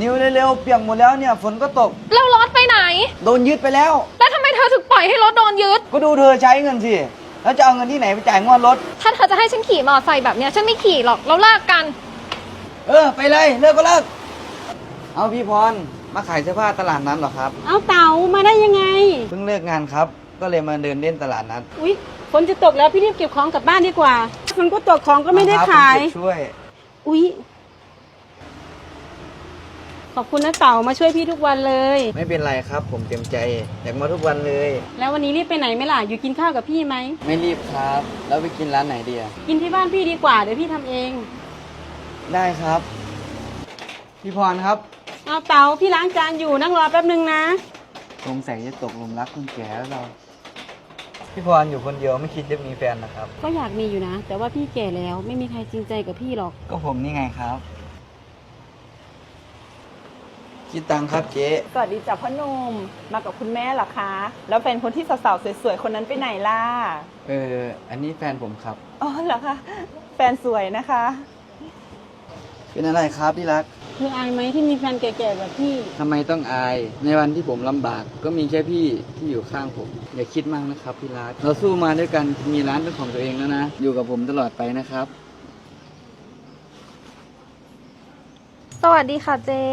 นิวเร็วๆเปียกหมดแล้วเนี่ยฝนก็ตก แล้วรถไปไหน โดนยึดไปแล้ว แล้วทำไมเธอถึงปล่อยให้รถโดนยึด ก็ดูเธอใช้เงินสิ แล้วจะเอาเงินที่ไหนไปจ่ายงวดรถ ถ้าเธอจะให้ฉันขี่มอเตอร์ไซค์แบบเนี้ยฉันไม่ขี่หรอกเราเลิกกัน เออ ไปเลยเลิกก็เลิก เอาพี่พร มาขายเสื้อผ้าตลาดนั้นเหรอครับ เอาเต๋ามาได้ยังไง เพิ่งเลิกงานครับ ก็เลยมาเดินเล่นตลาดนัดอุ๊ยฝนจะตกแล้วพี่รีบเก็บของกลับบ้านดีกว่าฝนก็ตกของก็ไม่ได้ครับขาย ผมเก็บช่วย อุ๊ย ขอบคุณนะเต๋ามาช่วยพี่ทุกวันเลย ไม่เป็นไรครับ ผมเต็มใจอยากมาทุกวันเลย แล้ววันนี้รีบไปไหนไหมล่ะ อยู่กินข้าวกับพี่ไหม ไม่รีบครับ แล้วไปกินร้านไหนดีอะกินที่บ้านพี่ดีกว่าเดี๋ยวพี่ทำเองได้ครับ พี่พรครับเอาเต๋าพี่ล้างจานอยู่นั่งรอแป๊บนึงนะ สงสัยจะตกหลุมรักคนแก่แล้วเรา พี่พรอยู่คนเดียวไม่คิดจะมีแฟนนะครับ ก็อยากมีอยู่นะ แต่ว่าพี่แก่แล้วไม่มีใครจริงใจกับพี่หรอก ก็ผมนี่ไงครับ คิดตังค์ครับเจ๊สวัสดีจ้ะพ่อหนุ่มมากับคุณแม่เหรอคะ แล้วแฟนคนที่สาวๆสวยๆคนนั้นไปไหนล่ะเอออันนี้แฟนผมครับอ๋อเหรอคะแฟนสวยนะคะ เป็นอะไรครับที่รักคืออายไหมที่มีแฟนแก่ๆแบบพี่ ทำไมต้องอาย ในวันที่ผมลำบาก ก็มีแค่พี่ที่อยู่ข้างผม อย่าคิดมากนะครับพี่รักเราสู้มาด้วยกันมีร้านเป็นของตัวเองแล้วนะ อยู่กับผมตลอดไปนะครับ สวัสดีค่ะเจ๊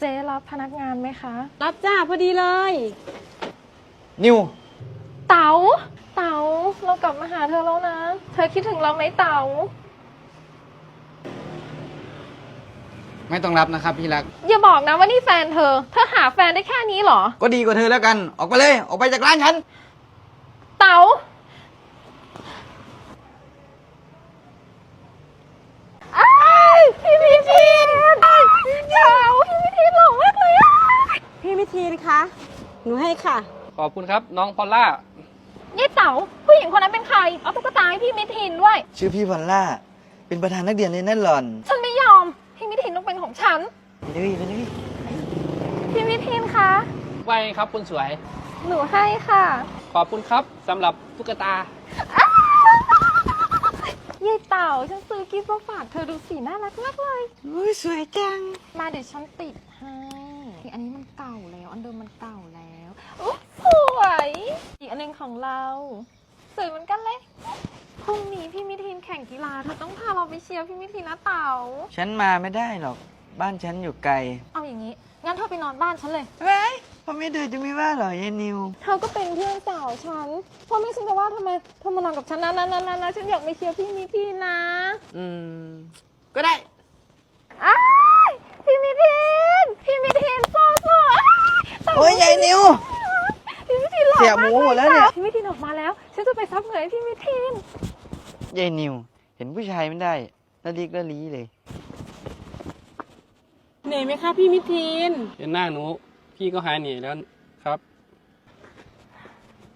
เจ๊รับพนักงานไหมคะ รับจ้าพอดีเลย นิว เต๋า เต๋า เรากลับมาหาเธอแล้วนะ เธอคิดถึงเราไหมเต๋า ไม่ต้องรับนะครับพี่รัก อย่าบอกนะว่านี่แฟนเธอ เธอหาแฟนได้แค่นี้เหรอ ก็ดีกว่าเธอแล้วกัน ออกไปเลย ออกไปจากร้านฉัน เต๋า อ้าย พี่มิทีนอ้ายเต๋าพี่มิทีนหล่อมากเลยอะพี่มิทีนคะหนูให้ค่ะ ขอบคุณครับ น้องพอลล่า ยี่เต๋าผู้หญิงคนนั้นเป็นใคร เอาตุ๊กตาให้พี่มิทีนด้วย ชื่อพี่พอลล่า เป็นประธานนักเรียนในนั่นหล่อนฉันไม่ยอม พี่มิทีนต้องเป็นของฉัน ไปเลยไปเลยพี่มิทีนคะว่าไงครับคุณสวย หนูให้ค่ะ ขอบคุณครับสำหรับตุ๊กตา ยี่เต่าฉันซื้อกิฟต์มาฝากเธอดูสีน่ารักมากเลย อุ้ยสวยจัง มาเดี๋ยวฉันติดให้อันนี้มันเก่าแล้ว อันเดิมมันเก่าแล้วอุ๊ยสวย อีกอันหนึงของเรา สวยเหมือนกันเลยพรุ่งนี้พี่มิทีนแข่งกีฬาเธอต้องพาเราไปเชียร์พี่มิทีนนะเต่า ฉันมาไม่ได้หรอก บ้านฉันอยู่ไกล เอาอย่างนี้ งั้นเธอไปนอนบ้านฉันเลย เฮ้ยพ่อไม่เดินจะไม่ว่าเหรอยายนิว เธอก็เป็นเพื่อนสาวฉัน พ่อไม่ฉันจะว่าทำไมเธอมานอนกับฉันนะนะนะนะนะฉันอยากไปเชียร์พี่มิทีนนะอืม ก็ได้ อ้ายพี่มิทีนพี่มิทีนสู้สู้อ้ายตายโอ้ยยายนิว พี่มิทีนหล่อเสียหมูหมดแล้วเนี่ย พี่มิทีนออกมาแล้ว ฉันจะไปซับเหงื่อให้พี่มิทีนยายนิว เห็นผู้ชายไม่ได้ละลิกละลีเลย เหนื่อยไหมคะพี่มิทีนเห็นหน้าหนู พี่ก็หายเหนื่อยแล้วครับ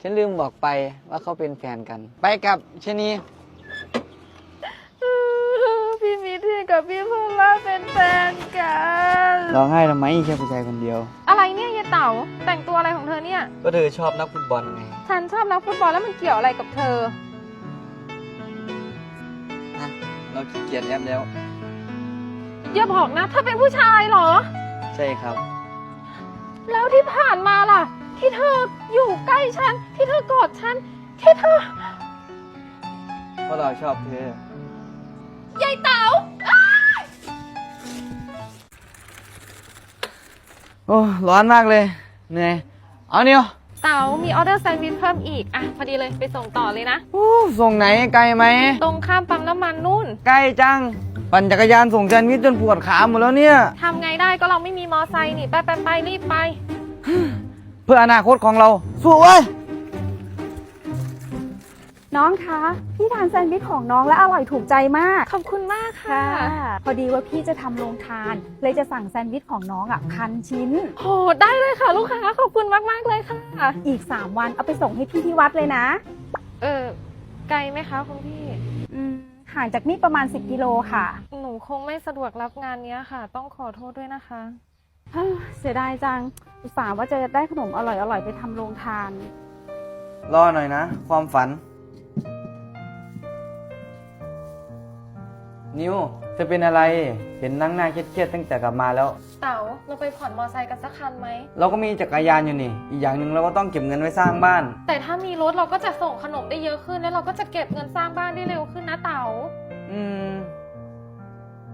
ฉันลืมบอกไปว่าเขาเป็นแฟนกัน ไปกับชะนีพี่มิทีนกับพี่พลล่าเป็นแฟนกัน ร้องไห้ทำไมแค่ผู้ชายคนเดียว อะไรเนี่ยยายเต๋าแต่งตัวอะไรของเธอเนี่ย ก็เธอชอบนักฟุตบอลไงฉันชอบนักฟุตบอลแล้วมันเกี่ยวอะไรกับเธอนะเราขี้เกียจแอปแล้ว อย่าบอกนะเธอเป็นผู้ชายเหรอ ใช่ครับ แล้วที่ผ่านมาล่ะ ที่เธออยู่ใกล้ฉัน ที่เธอกอดฉัน ที่เธอเพราะเราชอบเธอ ยายเต๋าอ้ายโอ้ร้อนมากเลยเหนื่อยเอานิวเต๋ามีออเดอร์แซนด์วิชเพิ่มอีก อะ พอดีเลยไปส่งต่อเลยนะ อู้ส่งไหนไกลไหม ตรงข้ามปั๊มน้ำมันนู่น ใกล้จัง ปั่นจักรยานส่งแซนด์วิชจนปวดขาหมดแล้วเนี่ย ทำไงได้ก็เราไม่มีมอไซค์นี่ ไปไปไปรีบไป เพื่ออนาคตของเรา สู้เว้ย น้องคะ พี่ทานแซนด์วิชของน้องแล้วอร่อยถูกใจมากขอบคุณมากค่ะ พอดีว่าพี่จะทำโรงทาน เลยจะสั่งแซนด์วิชของน้องอะพันชิ้น โห ได้เลยค่ะ ลูกค้าขอบคุณมากมากๆเลยค่ะ อีก 3 วันเอาไปส่งให้พี่ที่วัดเลยนะ เออไกลไหมคะคุณพี่ อืม ห่างจากนี่ประมาณ 10 กิโลค่ะ หนูคงไม่สะดวกรับงานเนี้ยค่ะ ต้องขอโทษด้วยนะคะ เฮ้ยเสียดายจัง อุตส่าห์ว่าจะได้ขนมอร่อยๆ ไปทำโรงทาน รอหน่อยนะ ความฝัน นิวจะเป็นอะไรเห็นนั่งหน้าเครียดๆตั้งแต่กลับมาแล้ว เต๋าเราไปผ่อนมอไซค์กันสักคันไหม เราก็มีจักรยานอยู่นี่ อีกอย่างหนึ่งเราก็ต้องเก็บเงินไว้สร้างบ้าน แต่ถ้ามีรถเราก็จะส่งขนมได้เยอะขึ้น แล้วเราก็จะเก็บเงินสร้างบ้านได้เร็วขึ้นนะเต๋าอืม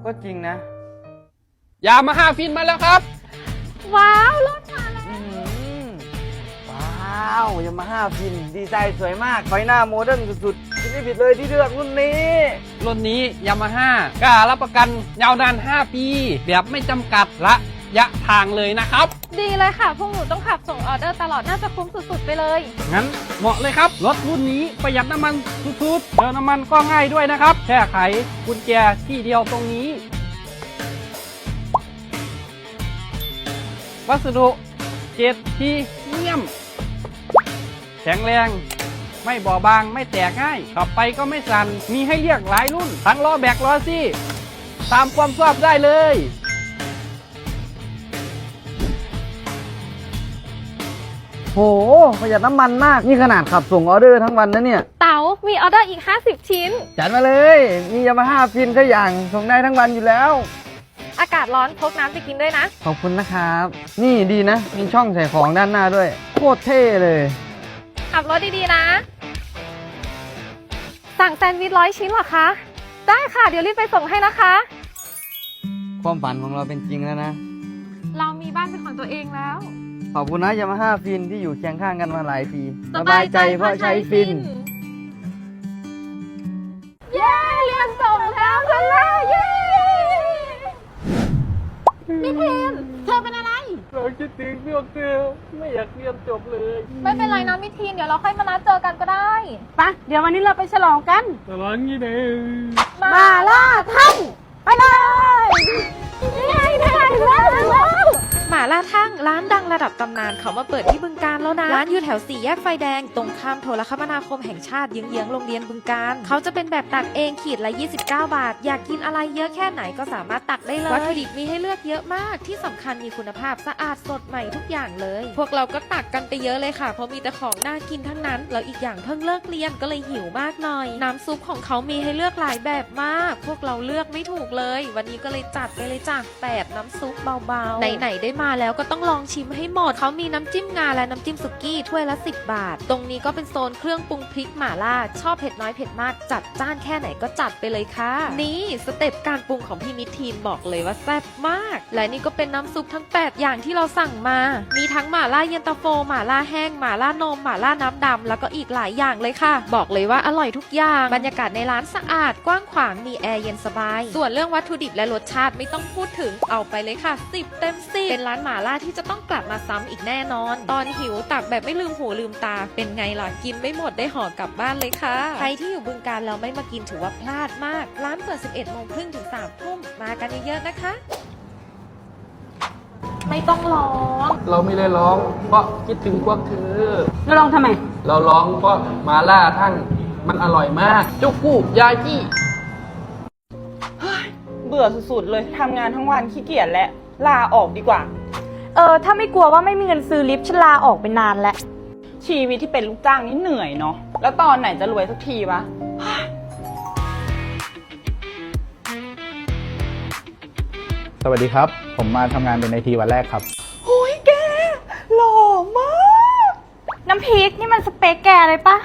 ก็จริงนะ ยามาฮ่าฟินมาแล้วครับ ว้าวรถมาแล้วอืมว้าวยามาฮ่าฟิน ดีไซน์สวยมาก ไฟหน้าโมเดิร์นสุดๆคิดไม่ผิดเลยที่เลือกรุ่นนี้ รุ่นนี้ยามาฮ่ากล้ารับประกันยาวนาน 5 ปี แบบไม่จำกัดระยะทางเลยนะครับ ดีเลยค่ะ พวกหนูต้องขับส่งออเดอร์ตลอดน่าจะคุ้มสุดๆไปเลย งั้นเหมาะเลยครับ รถรุ่นนี้ประหยัดน้ำมันสุดๆเติมน้ำมันก็ง่ายด้วยนะครับ แค่ไขกุญแจที่เดียวตรงนี้ วัสดุเกรดพรีเมียมแข็งแรง ไม่บอบบางไม่แตกง่ายขับไปก็ไม่สัน่นมีให้เลือกหลายรุ่น ทั้งล้อแบกล้อซี่ ตามความชอบได้เลยโหประหยัดน้ำมันมาก นี่ขนาดขับส่งออเดอร์ทั้งวันนะเนี่ย เต๋ามีออเดอร์อีก 50 ชิ้น จัดมาเลย มียามาฮ่าฟินก็อย่างส่งได้ทั้งวันอยู่แล้ว อากาศร้อนพกน้ำไปกินด้วยนะ ขอบคุณนะครับ นี่ดีนะ มีช่องใส่ของด้านหน้าด้วย โคตรเท่เลย ขับรถดีๆนะ สั่งแซนด์วิชร้อยชิ้นเหรอคะ ได้ค่ะ เดี๋ยวรีบไปส่งให้นะคะ ความฝันของเราเป็นจริงแล้วนะ เรามีบ้านเป็นของตัวเองแล้ว ขอบคุณนะยามาฮ่าฟินที่อยู่เคียงข้างกันมาหลายปีสบายใจเพราะใช้ฟิน เย้ เรียนส่งแล้วกันแล้วเย้มิทิน คิดถึงพวกเธอไม่อยากเรียนจบเลยไม่เป็นไรนะมิทินเดี๋ยวเราค่อยมานัดเจอกันก็ได้ ไปะเดี๋ยววันนี้เราไปฉลองกัน ตลอดงี้เด้มาล่าทั่งไปเลย หมาล่าทั่งร้านดังระดับตำนานเขามาเปิดที่บึงการแล้วนะ ร้านอยู่แถวสี่แยกไฟแดง ตรงข้ามโทรคมนาคมแห่งชาติเยื้องๆโรงเรียนบึงการเขาจะเป็นแบบตักเองขีดละ 29 บาท อยากกินอะไรเยอะแค่ไหนก็สามารถตักได้เลยวัตถุดิบมีให้เลือกเยอะมากที่สำคัญมีคุณภาพสะอาดสดใหม่ทุกอย่างเลย พวกเราก็ตักกันไปเยอะเลยค่ะ เพราะมีแต่ของน่ากินทั้งนั้นแล้วอีกอย่างเพิ่งเลิกเรียนก็เลยหิวมากหน่อย น้ำซุปของเขามีให้เลือกหลายแบบมาก พวกเราเลือกไม่ถูกเลย วันนี้ก็เลยจัดไปเลยจ้ะแปดน้ำซุปเบาๆไหนๆได้มาแล้วก็ต้องลองชิมให้หมด เขามีน้ำจิ้มงาและน้ำจิ้มสุกี้ถ้วยละ 10 บาท ตรงนี้ก็เป็นโซนเครื่องปรุงพริกหม่าล่า ชอบเผ็ดน้อยเผ็ดมาก จัดจ้านแค่ไหนก็จัดไปเลยค่ะ นี่สเต็ปการปรุงของพี่มิทีนบอกเลยว่าแซ่บมาก และนี่ก็เป็นน้ำซุปทั้ง 8 อย่างที่เราสั่งมา มีทั้งหม่าล่าเย็นตาโฟหม่าล่าแห้งหม่าล่านมหม่าล่าน้ำดำแล้วก็อีกหลายอย่างเลยค่ะ บอกเลยว่าอร่อยทุกอย่างบรรยากาศในร้านสะอาดกว้างขวางมีแอร์เย็นสบาย ส่วนเรื่องวัตถุดิบและรสชาติไม่ต้องพูดถึงเอาไปเลยค่ะ 10 เต็ม10เป็นร้านหม่าล่าที่จะต้องกลับมาซ้ำอีกแน่นอน ตอนหิวตักแบบไม่ลืมหูลืมตา เป็นไงล่ะกินไม่หมดได้ห่อกลับบ้านเลยค่ะ ใครที่อยู่บึงการแล้วไม่มากินถือว่าพลาดมาก ร้านเปิด 11โมงครึ่งถึง3ทุ่มมากันเยอะๆนะคะ ไม่ต้องร้อง เราไม่ได้ร้อง เพราะคิดถึงพวกเธอเราลองทำไม เราร้องเพราะมาล่าทั้งมันอร่อยมากจุกกูยาจี้เบื่อสุดๆเลยทำงานทั้งวันขี้เกียจและลาออกดีกว่า เออ ถ้าไม่กลัวว่าไม่มีเงินซื้อลิฟต์ฉันลาออกไปนานแล้ว ชีวิตที่เป็นลูกจ้างนี่เหนื่อยเนาะ แล้วตอนไหนจะรวยสักทีวะ สวัสดีครับ ผมมาทำงานเป็นไอทีวันแรกครับ โอ้ยแก หล่อมาก น้ำพริกนี่มันสเปคแกเลยปะ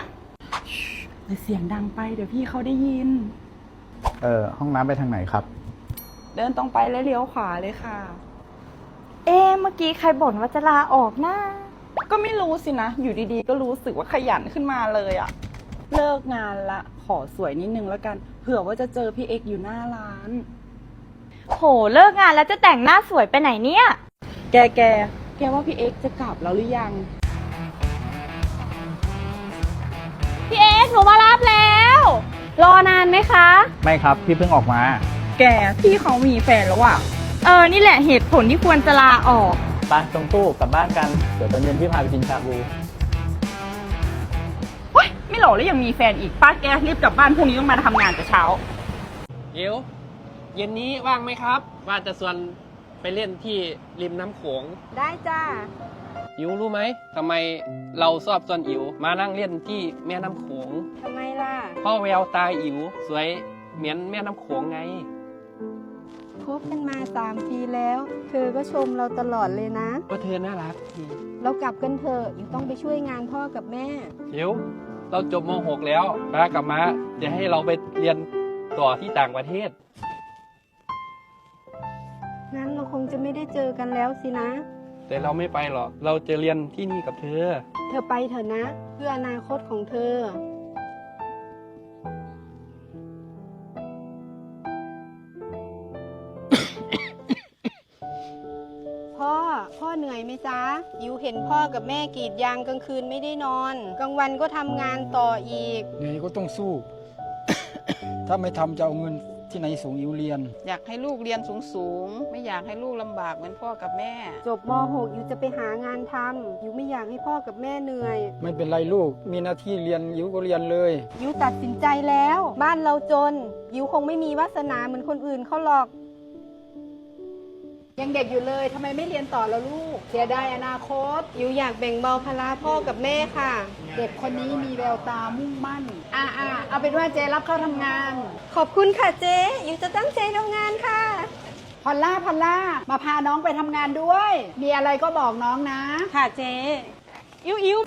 เสียงดังไปเดี๋ยวพี่เขาได้ยิน เออห้องน้ำไปทางไหนครับ เดินตรงไปแล้วเลี้ยวขวาเลยค่ะ เอ๊ะเมื่อกี้ใครบ่นว่าจะลาออกนะก็ไม่รู้สินะ อยู่ดีๆ ก็รู้สึกว่าขยันขึ้นมาเลยอะเลิกงานละ ขอสวยนิดนึงแล้วกัน เผื่อว่าจะเจอพี่เอ็กซ์อยู่หน้าร้าน โหเลิกงานแล้วจะแต่งหน้าสวยไปไหนเนี่ย แกแกแกว่าพี่เอ็กซ์จะกลับแล้วหรือยัง พี่เอ๊หนูมารับแล้ว รอนานไหมคะ ไม่ครับ พี่เพิ่งออกมา แกพี่เขามีแฟนแล้วอะ เออ นี่แหละเหตุผลที่ควรจะลาออก ไปตรงตู้กลับบ้านกัน เดี๋ยวตอนเย็นพี่พาไปกินชาบู เฮ้ย ไม่หล่อแล้วยังมีแฟนอีก ป้าแกรีบกลับบ้านพรุ่งนี้ต้องมาทำงานแต่เช้า เดี๋ยวเย็นนี้ว่างไหมครับ ว่าจะชวนไปเล่นที่ริมน้ำโขง ได้จ้า อิวรู้ไหมทำไมเราชอบชวนอิวมานั่งเล่นที่แม่น้ำโขงทำไมล่ะ เพราะแววตาอิวสวยเหมือนแม่น้ำโขงไง คบกันมาสามปีแล้ว เธอก็ชมเราตลอดเลยนะก็เธอน่ารักดีเรากลับกันเถอะอยู่ต้องไปช่วยงานพ่อกับแม่ เดี๋ยวเราจบม .6 แล้วป้ากับม้าจะให้เราไปเรียนต่อที่ต่างประเทศ งั้นเราคงจะไม่ได้เจอกันแล้วสินะ แต่เราไม่ไปหรอก เราจะเรียนที่นี่กับเธอ เธอไปเถอะนะ เพื่ออนาคตของเธอ ไหมจ๊ะยิวเห็นพ่อกับแม่กรีดยางกลางคืนไม่ได้นอน กลางวันก็ทำงานต่ออีกเหนื่อยก็ต้องสู้ ถ้าไม่ทำจะเอาเงินที่ไหนส่งอิวเรียน อยากให้ลูกเรียนสูงๆ ไม่อยากให้ลูกลำบากเหมือนพ่อกับแม่ จบม .6 อยู่จะไปหางานทำอยู่ไม่อยากให้พ่อกับแม่เหนื่อยไม่เป็นไรลูก มีหน้าที่เรียนอิวก็เรียนเลยยิวตัดสินใจแล้ว บ้านเราจนยิวคงไม่มีวาสนาเหมือนคนอื่นเขาหรอก ยังเด็กอยู่เลยทำไมไม่เรียนต่อแล้วลูก เสียดายอนาคตยิวอยากแบ่งเบาภาระพ่อกับแม่ค่ะ เด็กคนนี้มีแววตามุ่งมั่น อ่าอ่าเอาเป็นว่าเจรับเข้าทำงาน ขอบคุณค่ะเจ๊ยิวจะตั้งใจทำงานค่ะ พอลล่าพอลล่ามาพาน้องไปทำงานด้วย มีอะไรก็บอกน้องนะ ค่ะเจ๊อิ๊วอิ๊ว